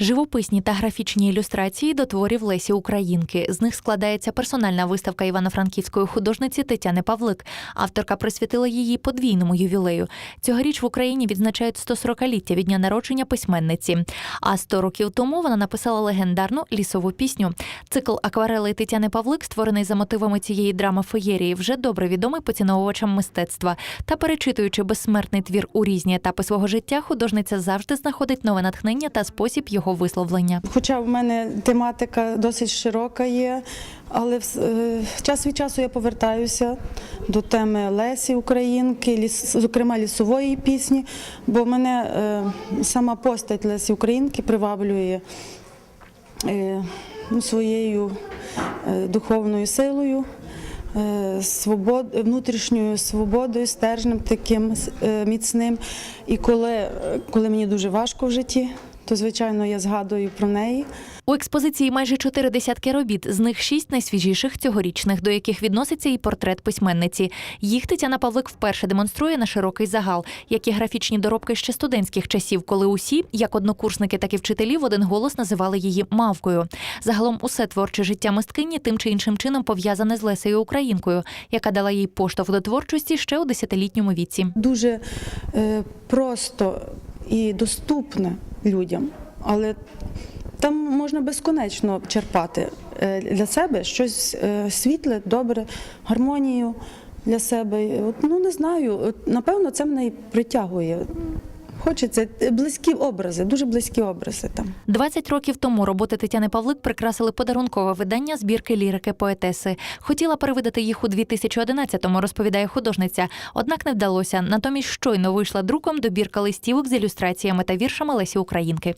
Живописні та графічні ілюстрації до творів Лесі Українки. З них складається персональна виставка івано-франківської художниці Тетяни Павлик. Авторка присвятила її подвійному ювілею. Цьогоріч в Україні відзначають 140-ліття від дня народження письменниці. А 100 років тому вона написала легендарну лісову пісню. Цикл акварелей Тетяни Павлик, створений за мотивами цієї драми феєрії, вже добре відомий поціновувачам мистецтва. Та перечитуючи безсмертний твір у різні етапи свого життя, художниця завжди знаходить нове натхнення та спосіб його висловлення. Хоча в мене тематика досить широка є, але е, час від часу я повертаюся до теми Лесі Українки, зокрема лісової пісні, бо мене е, сама постать Лесі Українки приваблює е, ну, своєю духовною силою. Свобод, внутрішньою свободою, стержнем таким міцним. І коли, коли мені дуже важко в житті, то звичайно я згадую про неї. У експозиції майже чотири десятки робіт, з них шість найсвіжіших цьогорічних, до яких відноситься і портрет письменниці. Їх Тетяна Павлик вперше демонструє на широкий загал, як і графічні доробки ще студентських часів, коли усі, як однокурсники, так і вчителі, в один голос називали її мавкою. Загалом усе творче життя мисткині тим чи іншим чином пов'язане з Лесею Українкою, яка дала їй поштовх до творчості ще у десятилітньому віці. Дуже е, просто і доступне людям, але там можна безконечно черпати е, для себе щось е, світле, добре, гармонію для себе. Ну не знаю, напевно, це мене і притягує. Хочеться е, близькі образи, дуже близькі образи там. 20 років тому роботи Тетяни Павлик прикрасили подарункове видання збірки лірики поетеси. Хотіла перевидати їх у 2011-му, розповідає художниця. Однак не вдалося. Натомість щойно вийшла друком добірка листівок з ілюстраціями та віршами Лесі Українки.